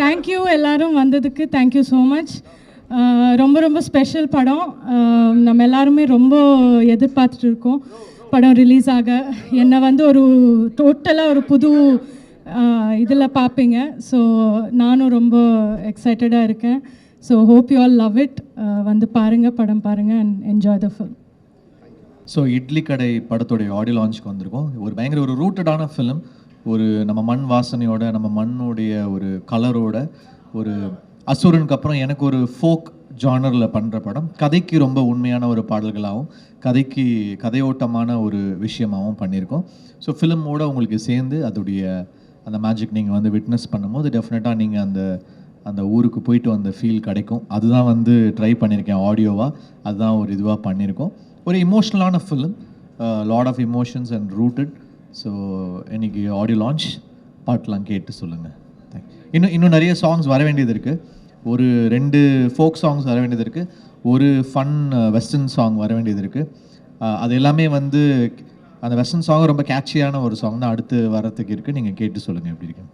Thank you எல்லாரும் வந்ததுக்கு thank you so much ரொம்ப ரொம்ப ஸ்பெஷல் படம். நம்ம எல்லாருமே ரொம்ப எதிர்பார்த்துட்டு இருக்கோம் படம் ரிலீஸ் ஆக. என்னை வந்து ஒரு டோட்டலாக ஒரு புது இதில் பார்ப்பீங்க. ஸோ நானும் ரொம்ப எக்ஸைட்டடாக இருக்கேன். So hope you all love it வந்து பாருங்கள் படம் பாருங்கள் and enjoy the film so Idli Kadai படத்துடைய ஆடியோ லான்ச்சுக்கு வந்திருக்கோம். ஒரு பயங்கர ஒரு ரூட்டடான ஃபிலிம் ஒரு நம்ம மண் வாசனையோட நம்ம மண்ணுடைய ஒரு கலரோட ஒரு அசுரனுக்கு அப்புறம் எனக்கு ஒரு ஃபோக் ஜானரில் பண்ணுற படம். கதைக்கு ரொம்ப உண்மையான ஒரு பாடல்களாகவும் கதைக்கு கதையோட்டமான ஒரு விஷயமாகவும் பண்ணியிருக்கோம். ஸோ ஃபிலிமோட உங்களுக்கு சேர்ந்து அதோடைய அந்த மேஜிக் நீங்கள் வந்து விட்னஸ் பண்ணும்போது டெஃபினட்டாக நீங்கள் அந்த அந்த ஊருக்கு போயிட்டு வந்த ஃபீல் கிடைக்கும். அதுதான் வந்து ட்ரை பண்ணியிருக்கேன் ஆடியோவாக அதுதான் ஒரு இதுவாக பண்ணியிருக்கோம். ஒரு இமோஷ்னலான film lot of emotions and rooted so இன்னைக்கு ஆடியோ லான்ச் பாட்டெலாம் கேட்டு சொல்லுங்கள் தேங்க்ஸ் இன்னும் இன்னும் நிறைய சாங்ஸ் வர வேண்டியது இருக்குது ஒரு ரெண்டு ஃபோக் சாங்ஸ் வர வேண்டியது இருக்குது ஒரு ஃபன் வெஸ்டர்ன் சாங் வர வேண்டியது இருக்குது அது எல்லாமே வந்து அந்த வெஸ்டர்ன் சாங் ரொம்ப கேட்சியான ஒரு சாங் தான் அடுத்து வரத்துக்கு இருக்குது நீங்கள் கேட்டு சொல்லுங்கள் எப்படி இருக்கு